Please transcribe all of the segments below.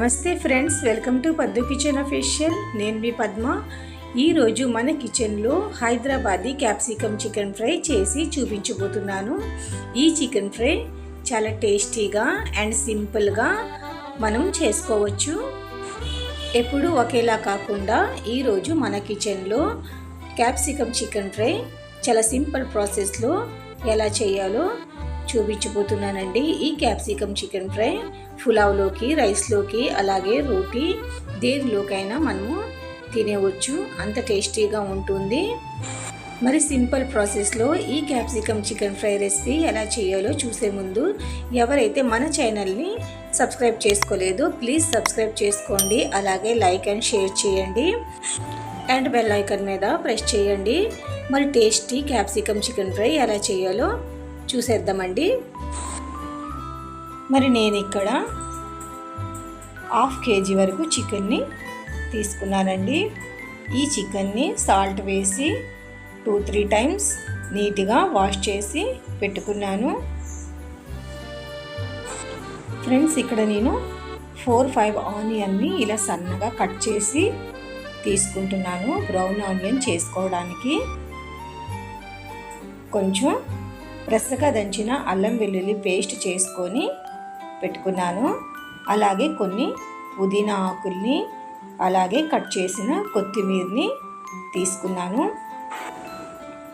నమస్తే friends welcome to Paddu kitchen official. నేను మీ పద్మ. ఈరోజు మన కిచెన్లో హైదరాబాదీ క్యాప్సికమ్ చికెన్ ఫ్రై చేసి చూపించబోతున్నాను. ఈ చికెన్ ఫ్రై చాలా టేస్టీగా అండ్ సింపుల్గా మనం చేసుకోవచ్చు. ఎప్పుడు ఒకేలా కాకుండా ఈరోజు మన కిచెన్లో క్యాప్సికమ్ చికెన్ ఫ్రై చాలా సింపుల్ ప్రాసెస్లో ఎలా చేయాలో చూపించబోతున్నానండి. ఈ క్యాప్సికమ్ చికెన్ ఫ్రై పులావ్లోకి రైస్లోకి అలాగే రోటీ దేనిలోకైనా మనము తినేవచ్చు. అంత టేస్టీగా ఉంటుంది. మరి సింపుల్ ప్రాసెస్లో ఈ క్యాప్సికమ్ చికెన్ ఫ్రై రెసిపీ ఎలా చేయాలో చూసే ముందు ఎవరైతే మన ఛానల్ని సబ్స్క్రైబ్ చేసుకోలేదో ప్లీజ్ సబ్స్క్రైబ్ చేసుకోండి. అలాగే లైక్ అండ్ షేర్ చేయండి. అండ్ బెల్ ఐకన్ మీద ప్రెస్ చేయండి. మరి టేస్టీ క్యాప్సికమ్ చికెన్ ఫ్రై ఎలా చేయాలో చూసేద్దామండి. మరి నేను ఇక్కడ హాఫ్ కేజీ వరకు చికెన్ని తీసుకున్నానండి. ఈ చికెన్ని సాల్ట్ వేసి టూ త్రీ టైమ్స్ నీట్గా వాష్ చేసి పెట్టుకున్నాను. ఫ్రెండ్స్ ఇక్కడ నేను ఫోర్ ఫైవ్ ఆనియన్ని ఇలా సన్నగా కట్ చేసి తీసుకుంటున్నాను బ్రౌన్ ఆనియన్ చేసుకోవడానికి. కొంచెం ఫ్రెష్గా దంచిన అల్లం వెల్లుల్లి పేస్ట్ చేసుకొని పెట్టుకున్నాను. అలాగే కొన్ని పుదీనా ఆకుల్ని అలాగే కట్ చేసిన కొత్తిమీరని తీసుకున్నాను.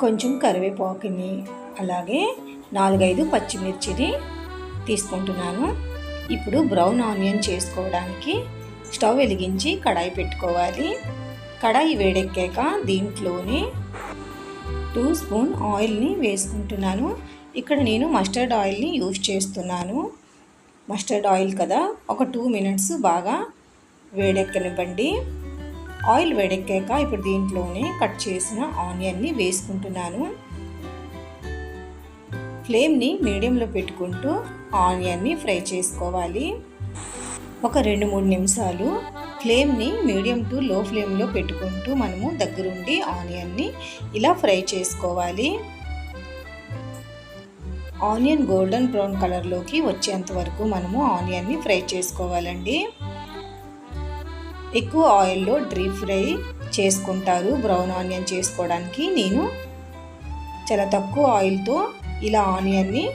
కొంచెం కరివేపాకుని అలాగే నాలుగైదు పచ్చిమిర్చిని తీసుకుంటున్నాను. ఇప్పుడు బ్రౌన్ ఆనియన్ చేసుకోవడానికి స్టవ్ వెలిగించి కడాయి పెట్టుకోవాలి. కడాయి వేడెక్కాక దీంట్లోని టూ స్పూన్ ఆయిల్ని వేసుకుంటున్నాను. ఇక్కడ నేను మస్టర్డ్ ఆయిల్ని యూజ్ చేస్తున్నాను. మస్టర్డ్ ఆయిల్ కదా ఒక టూ మినిట్స్ బాగా వేడెక్కనివ్వండి. ఆయిల్ వేడెక్కాక ఇప్పుడు దీంట్లోనే కట్ చేసిన ఆనియన్ని వేసుకుంటున్నాను. ఫ్లేమ్ని మీడియంలో పెట్టుకుంటూ ఆనియన్ని ఫ్రై చేసుకోవాలి. ఒక రెండు మూడు నిమిషాలు ఫ్లేమ్ని మీడియం టు లో ఫ్లేమ్లో పెట్టుకుంటూ మనము దగ్గరుండి ఆనియన్ని ఇలా ఫ్రై చేసుకోవాలి. ఆనియన్ గోల్డెన్ బ్రౌన్ కలర్లోకి వచ్చేంత వరకు మనము ఆనియన్ని ఫ్రై చేసుకోవాలండి. ఎక్కువ ఆయిల్లో డీప్ ఫ్రై చేసుకుంటారు బ్రౌన్ ఆనియన్ చేసుకోవడానికి. నేను చాలా తక్కువ ఆయిల్తో ఇలా ఆనియన్ని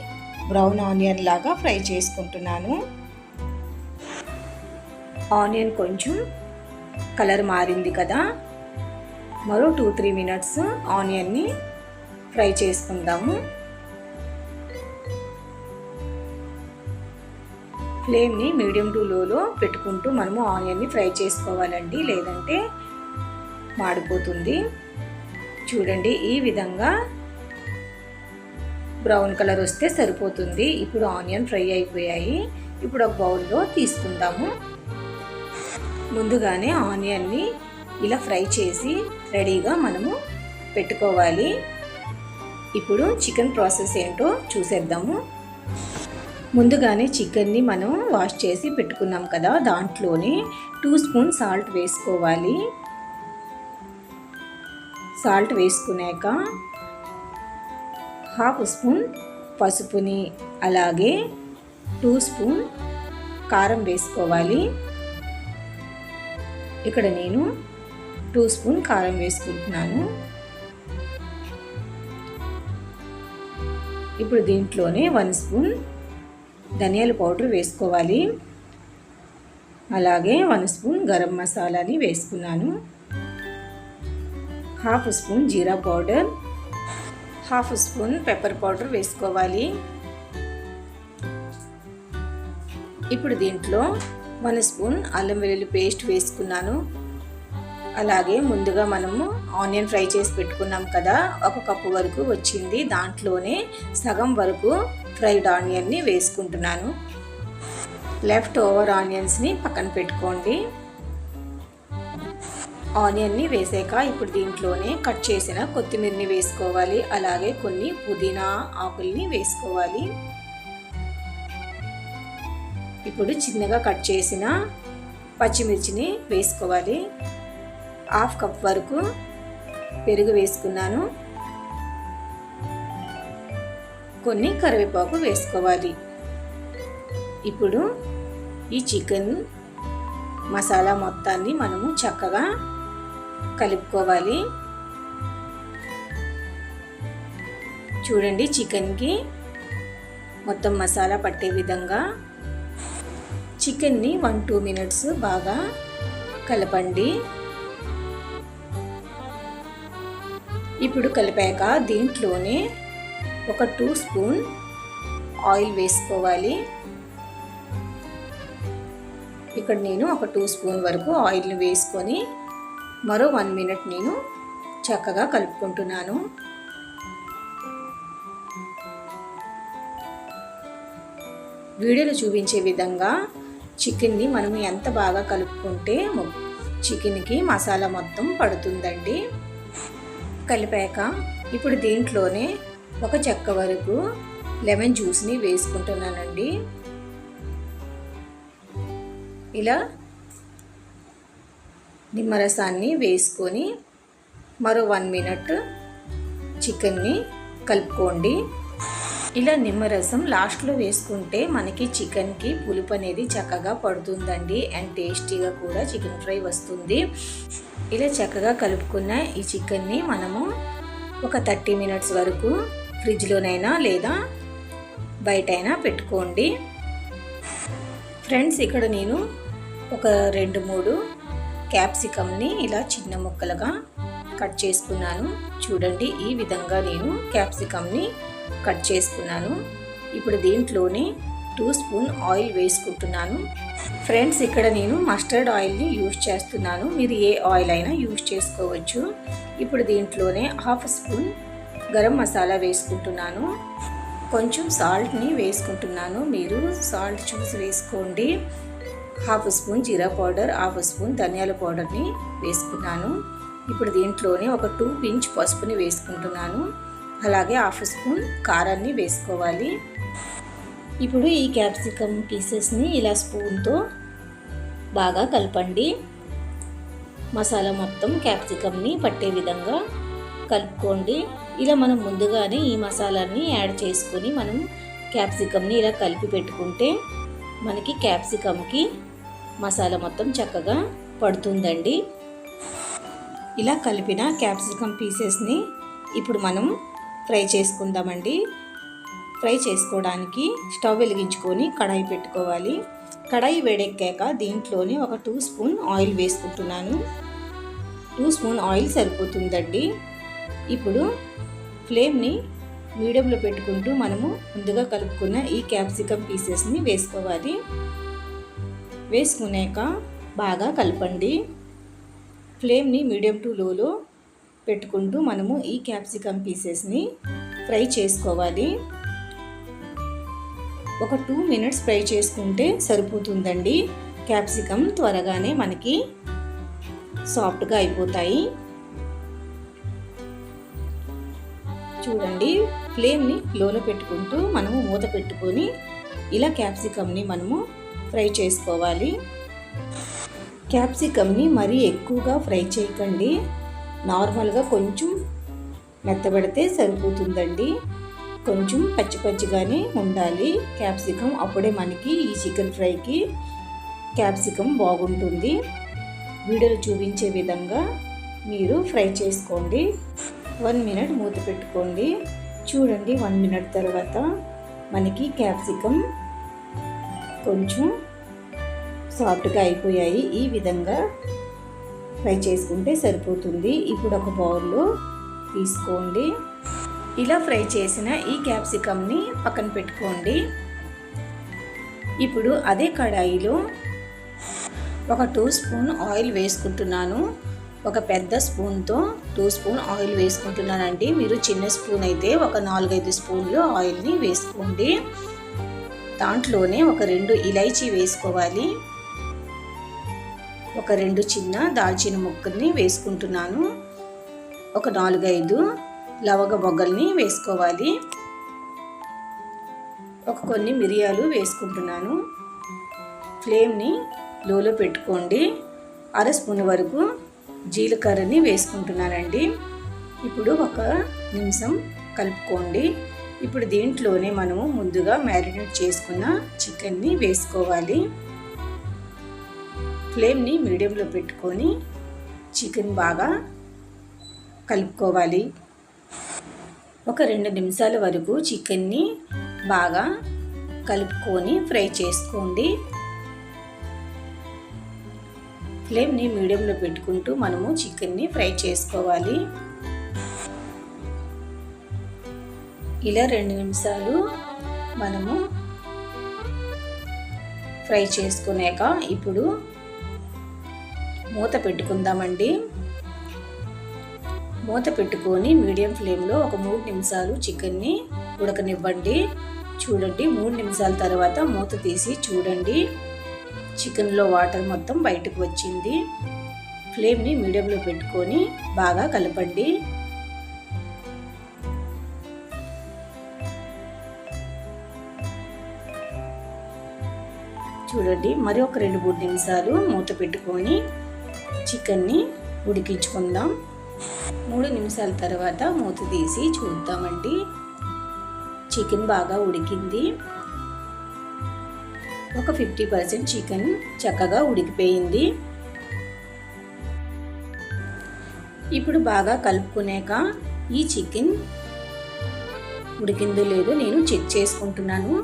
బ్రౌన్ ఆనియన్ లాగా ఫ్రై చేసుకుంటున్నాను. ఆనియన్ కొంచెం కలర్ మారింది కదా. మరో టూ త్రీ మినిట్స్ ఆనియన్ని ఫ్రై చేసుకుందాము. ఫ్లేమ్ని మీడియం టు లోలో పెట్టుకుంటూ మనము ఆనియన్ని ఫ్రై చేసుకోవాలండి. లేదంటే మాడిపోతుంది. చూడండి ఈ విధంగా బ్రౌన్ కలర్ వస్తే సరిపోతుంది. ఇప్పుడు ఆనియన్ ఫ్రై అయిపోయాయి. ఇప్పుడు ఒక బౌల్లో తీసుకుందాము. ముందుగానే ఆనియన్ని ఇలా ఫ్రై చేసి రెడీగా మనము పెట్టుకోవాలి. ఇప్పుడు చికెన్ ప్రాసెస్ ఏంటో చూసేద్దాము. ముందుగానే చికెన్ని మనం వాష్ చేసి పెట్టుకున్నాం కదా దాంట్లోనే టూ స్పూన్ సాల్ట్ వేసుకోవాలి. సాల్ట్ వేసుకున్నాక హాఫ్ స్పూన్ పసుపుని అలాగే టూ స్పూన్ కారం వేసుకోవాలి. ఇక్కడ నేను టూ స్పూన్ కారం వేసుకుంటున్నాను. ఇప్పుడు దీంట్లోనే వన్ స్పూన్ ధనియాల పౌడర్ వేసుకోవాలి. అలాగే వన్ స్పూన్ గరం మసాలాని వేసుకున్నాను. Half spoon jeera powder half spoon pepper powder వేసుకోవాలి. ఇప్పుడు దీంట్లో వన్ స్పూన్ అల్లం వెల్లుల్లి పేస్ట్ వేసుకున్నాను. అలాగే ముందుగా మనము ఆనియన్ ఫ్రై చేసి పెట్టుకున్నాం కదా ఒక కప్పు వరకు వచ్చింది. దాంట్లోనే సగం వరకు ఫ్రైడ్ ఆనియన్ని వేసుకుంటున్నాను. లెఫ్ట్ ఓవర్ ఆనియన్స్ని పక్కన పెట్టుకోండి. ఆనియన్ని వేసాక ఇప్పుడు దీంట్లోనే కట్ చేసిన కొత్తిమీరని వేసుకోవాలి. అలాగే కొన్ని పుదీనా ఆకుల్ని వేసుకోవాలి. ఇప్పుడు చిన్నగా కట్ చేసిన పచ్చిమిర్చిని వేసుకోవాలి. హాఫ్ కప్ వరకు పెరుగు వేసుకున్నాను. కొన్ని కరివేపాకు వేసుకోవాలి. ఇప్పుడు ఈ చికెన్ మసాలా మొత్తాన్ని మనము చక్కగా కలుపుకోవాలి. చూడండి చికెన్కి మొత్తం మసాలా పట్టే విధంగా చికెన్ని వన్ టూ మినిట్స్ బాగా కలపండి. ఇప్పుడు కలిపాక దీంట్లోనే ఒక టూ స్పూన్ ఆయిల్ వేసుకోవాలి. ఇక్కడ నేను ఒక టూ స్పూన్ వరకు ఆయిల్ని వేసుకొని మరో వన్ మినిట్ నేను చక్కగా కలుపుకుంటున్నాను. వీడియోలో చూపించే విధంగా చికెన్ని మనం ఎంత బాగా కలుపుకుంటే చికెన్కి మసాలా మొత్తం పడుతుందండి. కలిపాక ఇప్పుడు దీంట్లోనే ఒక చెక్క వరకు లెమన్ జ్యూస్ని వేసుకుంటున్నానండి. ఇలా నిమ్మరసాన్ని వేసుకొని మరో వన్ మినిట్ చికెన్ని కలుపుకోండి. ఇలా నిమ్మరసం లాస్ట్లో వేసుకుంటే మనకి చికెన్కి పులుపు అనేది చక్కగా పడుతుందండి అండ్ టేస్టీగా కూడా చికెన్ ఫ్రై వస్తుంది. ఇలా చక్కగా కలుపుకున్న ఈ చికెన్ని మనము ఒక థర్టీ మినిట్స్ వరకు ఫ్రిడ్జ్లోనైనా లేదా బయటైనా పెట్టుకోండి. ఫ్రెండ్స్ ఇక్కడ నేను ఒక రెండు మూడు క్యాప్సికమ్ని ఇలా చిన్న ముక్కలుగా కట్ చేసుకున్నాను. చూడండి ఈ విధంగా నేను క్యాప్సికమ్ని కట్ చేసుకున్నాను. ఇప్పుడు దీంట్లోనే టూ స్పూన్ ఆయిల్ వేసుకుంటున్నాను. ఫ్రెండ్స్ ఇక్కడ నేను మస్టర్డ్ ఆయిల్ని యూజ్ చేస్తున్నాను. మీరు ఏ ఆయిల్ అయినా యూజ్ చేసుకోవచ్చు. ఇప్పుడు దీంట్లోనే హాఫ్ స్పూన్ గరం మసాలా వేసుకుంటున్నాను. కొంచెం సాల్ట్ని వేసుకుంటున్నాను. మీరు సాల్ట్ చూసి వేసుకోండి. Half spoon jeera powder half spoon ధనియాల పౌడర్ని వేసుకున్నాను. ఇప్పుడు దీంట్లోనే ఒక టూ పించ్ పసుపుని వేసుకుంటున్నాను. అలాగే హాఫ్ స్పూన్ కారాన్ని వేసుకోవాలి. ఇప్పుడు ఈ క్యాప్సికమ్ పీసెస్ని ఇలా స్పూన్తో బాగా కలపండి. మసాలా మొత్తం క్యాప్సికమ్ని పట్టే విధంగా కలుపుకోండి. ఇలా మనం ముందుగానే ఈ మసాలాని యాడ్ చేసుకొని మనం క్యాప్సికమ్ని ఇలా కలిపి పెట్టుకుంటే మనకి క్యాప్సికమ్కి మసాలా మొత్తం చక్కగా పడుతుందండి. ఇలా కలిపిన క్యాప్సికమ్ పీసెస్ని ఇప్పుడు మనం ఫ్రై చేసుకుందామండి. ఫ్రై చేసుకోవడానికి స్టవ్ వెలిగించుకొని కడాయి పెట్టుకోవాలి. కడాయి వేడెక్కాక దీంట్లోనే ఒక టూ స్పూన్ ఆయిల్ వేసుకుంటున్నాను. టూ స్పూన్ ఆయిల్ సరిపోతుందండి. ఇప్పుడు ఫ్లేమ్ని మీడియంలో పెట్టుకుంటూ మనము ముందుగా కలుపుకున్న ఈ క్యాప్సికమ్ పీసెస్ని వేసుకోవాలి. వేసుకున్నాక బాగా కలపండి. ఫ్లేమ్ని మీడియం టు లోలో పెట్టుకుంటూ మనము ఈ క్యాప్సికమ్ పీసెస్ని ఫ్రై చేసుకోవాలి. ఒక టూ మినిట్స్ ఫ్రై చేసుకుంటే సరిపోతుందండి. క్యాప్సికమ్ త్వరగానే మనకి సాఫ్ట్గా అయిపోతాయి. చూడండి. ఫ్లేమ్ని లోలో పెట్టుకుంటూ మనము మూత పెట్టుకొని ఇలా క్యాప్సికమ్ని మనము ఫ్రై చేసుకోవాలి. క్యాప్సికమ్ని మరీ ఎక్కువగా ఫ్రై చేయకండి. నార్మల్గా కొంచెం మెత్తబడితే సరిపోతుందండి. కొంచెం పచ్చి పచ్చిగానే ఉండాలి. క్యాప్సికమ్ అప్పుడే మనకి ఈ చికెన్ ఫ్రైకి క్యాప్సికమ్ బాగుంటుంది. వీడియోలో చూపించే విధంగా మీరు ఫ్రై చేసుకోండి. వన్ మినిట్ మూత పెట్టుకోండి. చూడండి వన్ మినిట్ తర్వాత మనకి క్యాప్సికమ్ కొంచెం సాఫ్ట్గా అయిపోయాయి. ఈ విధంగా ఫ్రై చేసుకుంటే సరిపోతుంది. ఇప్పుడు ఒక బౌల్లో తీసుకోండి. ఇలా ఫ్రై చేసిన ఈ క్యాప్సికమ్ని పక్కన పెట్టుకోండి. ఇప్పుడు అదే కడాయిలో ఒక టూ స్పూన్ ఆయిల్ వేసుకుంటున్నాను. ఒక పెద్ద స్పూన్తో టూ స్పూన్ ఆయిల్ వేసుకుంటున్నానండి. మీరు చిన్న స్పూన్ అయితే ఒక నాలుగైదు స్పూన్లు ఆయిల్ని వేసుకోండి. దాంట్లోనే ఒక రెండు ఇలైచీ వేసుకోవాలి. ఒక రెండు చిన్న దాల్చిన ముక్కల్ని వేసుకుంటున్నాను. ఒక నాలుగైదు లవగ బొగ్గల్ని వేసుకోవాలి. ఒక కొన్ని మిరియాలు వేసుకుంటున్నాను. ఫ్లేమ్ని లోలో పెట్టుకోండి. అర స్పూన్ వరకు జీలకర్రని వేసుకుంటున్నానండి ఇప్పుడు ఒక నిమిషం కలుపుకోండి. ఇప్పుడు దీంట్లోనే మనము ముందుగా మ్యారినేట్ చేసుకున్న చికెన్ని వేసుకోవాలి. ఫ్లేమ్ని మీడియంలో పెట్టుకొని చికెన్ బాగా కలుపుకోవాలి. ఒక రెండు నిమిషాల వరకు చికెన్ని బాగా కలుపుకొని ఫ్రై చేసుకోండి. ఫ్లేమ్ని మీడియంలో పెట్టుకుంటూ మనము చికెన్ని ఫ్రై చేసుకోవాలి. ఇలా రెండు నిమిషాలు మనము ఫ్రై చేసుకున్నాక ఇప్పుడు మూత పెట్టుకుందామండి. మూత పెట్టుకొని మీడియం ఫ్లేమ్లో ఒక మూడు నిమిషాలు చికెన్ని ఉడకనివ్వండి. చూడండి మూడు నిమిషాల తర్వాత మూత తీసి చూడండి. చికెన్లో వాటర్ మొత్తం బయటకు వచ్చింది. ఫ్లేమ్ని మీడియంలో పెట్టుకొని బాగా కలపండి. చూడండి మరి ఒక రెండు మూడు నిమిషాలు మూత పెట్టుకొని చికెన్ని ఉడికించుకుందాం. మూడు నిమిషాల తర్వాత మూత తీసి చూద్దామండి. చికెన్ బాగా ఉడికింది. ఒక ఫిఫ్టీ పర్సెంట్ చికెన్ చక్కగా ఉడికిపోయింది. ఇప్పుడు బాగా కలుపుకునేక ఈ చికెన్ ఉడికిందో లేదో నేను చెక్ చేసుకుంటున్నాను.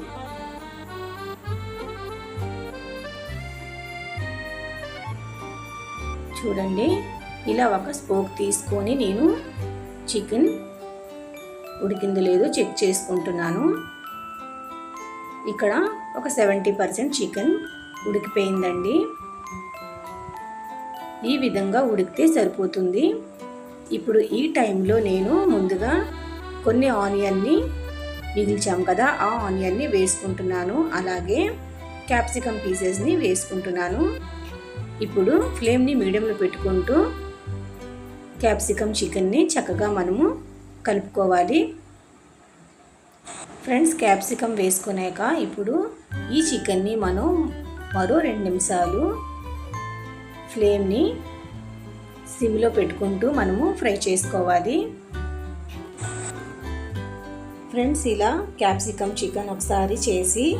చూడండి ఇలా ఒక స్పోక్ తీసుకొని నేను చికెన్ ఉడికిందో లేదో చెక్ చేసుకుంటున్నాను. ఇక్కడ ఒక సెవెంటీ పర్సెంట్ చికెన్ ఉడికిపోయిందండి. ఈ విధంగా ఉడికితే సరిపోతుంది. ఇప్పుడు ఈ టైంలో నేను ముందుగా కొన్ని ఆనియన్ని మిగిల్చాం కదా ఆ ఆనియన్ని వేసుకుంటున్నాను. అలాగే క్యాప్సికమ్ పీసెస్ని వేసుకుంటున్నాను. ఇప్పుడు ఫ్లేమ్ని మీడియంలో పెట్టుకుంటూ క్యాప్సికమ్ చికెన్ని చక్కగా మనము కలుపుకోవాలి. ఫ్రెండ్స్ క్యాప్సికమ్ వేసుకున్నాక ఇప్పుడు ఈ చికెన్ని మనం మరో రెండు నిమిషాలు ఫ్లేమ్ని సిమ్లో పెట్టుకుంటూ మనము ఫ్రై చేసుకోవాలి. ఫ్రెండ్స్ ఇలా క్యాప్సికమ్ చికెన్ ఒకసారి చేసి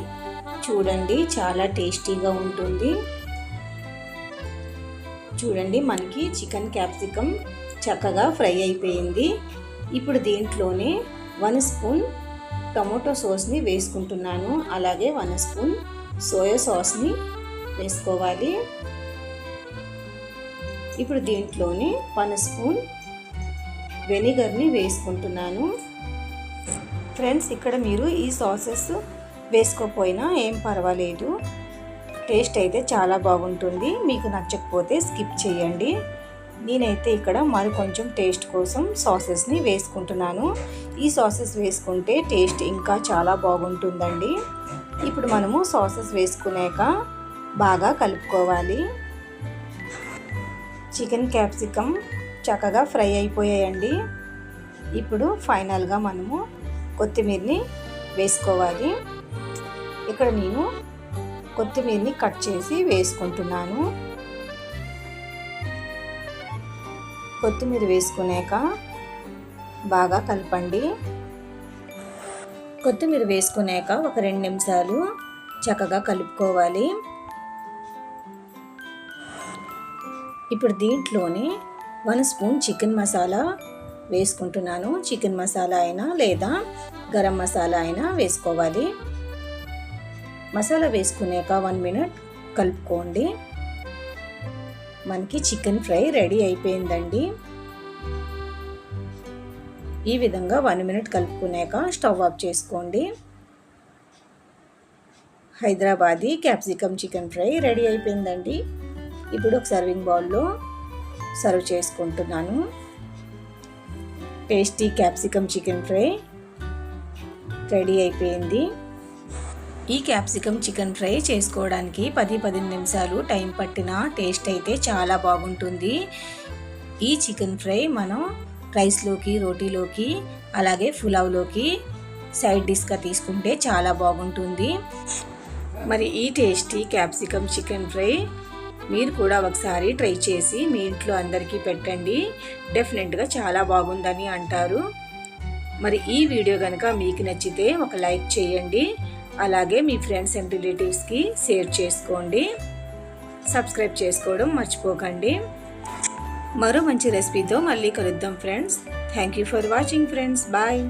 చూడండి చాలా టేస్టీగా ఉంటుంది. చూడండి మనకి చికెన్ క్యాప్సికమ్ చక్కగా ఫ్రై అయిపోయింది. ఇప్పుడు దీంట్లోనే వన్ స్పూన్ టమోటో సాస్ని వేసుకుంటున్నాను. అలాగే వన్ స్పూన్ సోయా సాస్ని వేసుకోవాలి. ఇప్పుడు దీంట్లోనే వన్ స్పూన్ వెనిగర్ని వేసుకుంటున్నాను. ఫ్రెండ్స్ ఇక్కడ మీరు ఈ సాసెస్ వేసుకోకపోయినా ఏం పర్వాలేదు. టేస్ట్ అయితే చాలా బాగుంటుంది. మీకు నచ్చకపోతే స్కిప్ చేయండి. నేనైతే ఇక్కడ మరి కొంచెం టేస్ట్ కోసం సాసెస్ని వేసుకుంటున్నాను. ఈ సాసెస్ వేసుకుంటే టేస్ట్ ఇంకా చాలా బాగుంటుందండి. ఇప్పుడు మనము సాసెస్ వేసుకున్నాక బాగా కలుపుకోవాలి. చికెన్ క్యాప్సికమ్ చక్కగా ఫ్రై అయిపోయాయండి. ఇప్పుడు ఫైనల్గా మనము కొత్తిమీరిని వేసుకోవాలి. ఇక్కడ నేను కొత్తిమీరిని కట్ చేసి వేసుకుంటున్నాను. కొత్తిమీర వేసుకున్నాక బాగా కలపండి. కొత్తిమీర వేసుకున్నాక ఒక రెండు నిమిషాలు చక్కగా కలుపుకోవాలి. ఇప్పుడు దీంట్లోనే వన్ స్పూన్ చికెన్ మసాలా వేసుకుంటున్నాను. చికెన్ మసాలా అయినా లేదా గరం మసాలా అయినా వేసుకోవాలి. మసాలా వేసుకున్నాక వన్ మినిట్ కలుపుకోండి. మనకి చికెన్ ఫ్రై రెడీ అయిపోయిందండి. ఈ విధంగా వన్ మినిట్ కలుపుకునేక స్టవ్ ఆఫ్ చేసుకోండి. Hyderabadi capsicum chicken fry ready అయిపోయిందండి. ఇప్పుడు ఒక సర్వింగ్ బౌల్లో సర్వ్ చేసుకుంటున్నాను. Tasty capsicum chicken fry ready అయిపోయింది. ఈ క్యాప్సికమ్ చికెన్ ఫ్రై చేసుకోవడానికి పది పదిహేను నిమిషాలు టైం పట్టిన టేస్ట్ అయితే చాలా బాగుంటుంది. ఈ చికెన్ ఫ్రై మనం రైస్లోకి రోటీలోకి అలాగే పులావ్లోకి సైడ్ డిష్గా తీసుకుంటే చాలా బాగుంటుంది. మరి ఈ టేస్టీ క్యాప్సికమ్ చికెన్ ఫ్రై మీరు కూడా ఒకసారి ట్రై చేసి మీ ఇంట్లో అందరికీ పెట్టండి. డెఫినెట్గా చాలా బాగుందని అంటారు. మరి ఈ వీడియో కనుక మీకు నచ్చితే ఒక లైక్ చేయండి. అలాగే మీ ఫ్రెండ్స్ అండ్ రిలేటివ్స్కి షేర్ చేసుకోండి. సబ్స్క్రైబ్ చేసుకోవడం మర్చిపోకండి. మరో మంచి రెసిపీతో మళ్ళీ కలుద్దాం friends thank you for watching friends bye